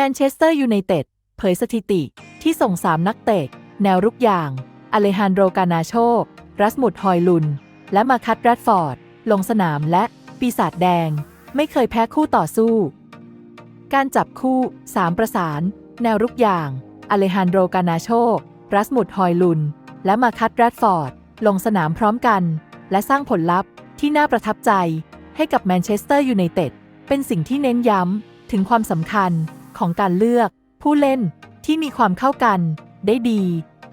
แมนเชสเตอร์ยูไนเต็ดเผยสถิติที่ส่ง3นักเตะ แนวรุกอย่าง อเลฮันโดกานาโชรัสมุดฮอยลุน และมาคัตแรดฟอร์ด ลงสนามและปีศาจแดง ไม่เคยแพ้คู่ต่อสู้ การจับคู่3ประสาน แนวรุกอย่าง อเลฮันโดกานาโชรัสมุดฮอยลุน และมาคัตแรดฟอร์ด ลงสนามพร้อมกัน และสร้างผลลัพธ์ที่น่าประทับใจให้กับแมนเชสเตอร์ยูไนเต็ดเป็นสิ่งที่เน้นย้ำถึงความสำคัญ ของการเลือก ผู้เล่นที่มีความเข้ากันได้ดี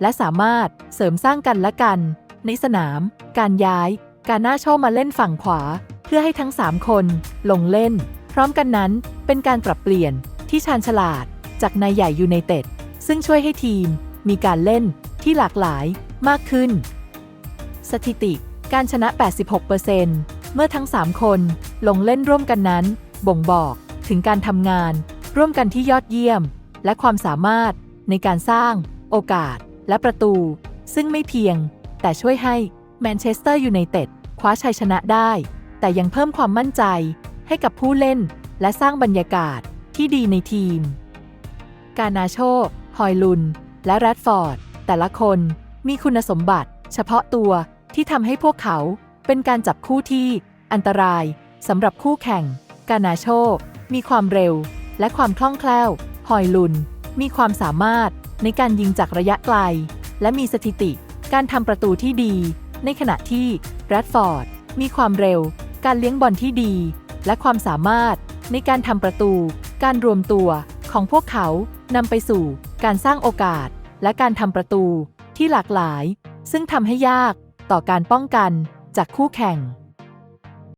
และสามารถเสริมสร้างกันและกัน ในสนาม การย้าย การหน้าโชว์มาเล่นฝั่งขวา เพื่อให้ทั้ง 3 คนลงเล่น พร้อมกันนั้นเป็นการปรับเปลี่ยนที่ชาญฉลาด จากนายใหญ่ยูไนเต็ดซึ่งช่วยให้ทีมมีการเล่นที่หลากหลายมากขึ้น สถิติการชนะ 86%เมื่อทั้ง 3 คนลงเล่นร่วมกันนั้น บ่งบอกถึงการทำงาน ร่วมกันที่ยอดเยี่ยม และความสามารถในการสร้าง โอกาส และประตู ซึ่งไม่เพียง แต่ช่วยให้แมนเชสเตอร์ยูไนเต็ดคว้าชัยชนะได้ แต่ยังเพิ่มความมั่นใจให้กับผู้เล่น และสร้างบรรยากาศที่ดีในทีม กานาโช ฮอยลุน และแรดฟอร์ด แต่ละคนมีคุณสมบัติ เฉพาะตัวที่ทำให้พวกเขาเป็นการจับคู่ที่อันตรายสำหรับคู่แข่ง กานาโช มีความเร็ว และความคล่องแคล่วฮอยลุน มีความสามารถในการยิงจากระยะไกล และมีสถิติ การทำประตูที่ดี ในขณะที่แรดฟอร์ด มีความเร็ว การเลี้ยงบอลที่ดี และความสามารถในการทำประตู การรวมตัวของพวกเขานำไปสู่การสร้างโอกาส และการทำประตูที่หลากหลาย ซึ่งทำให้ยากต่อการป้องกันจากคู่แข่ง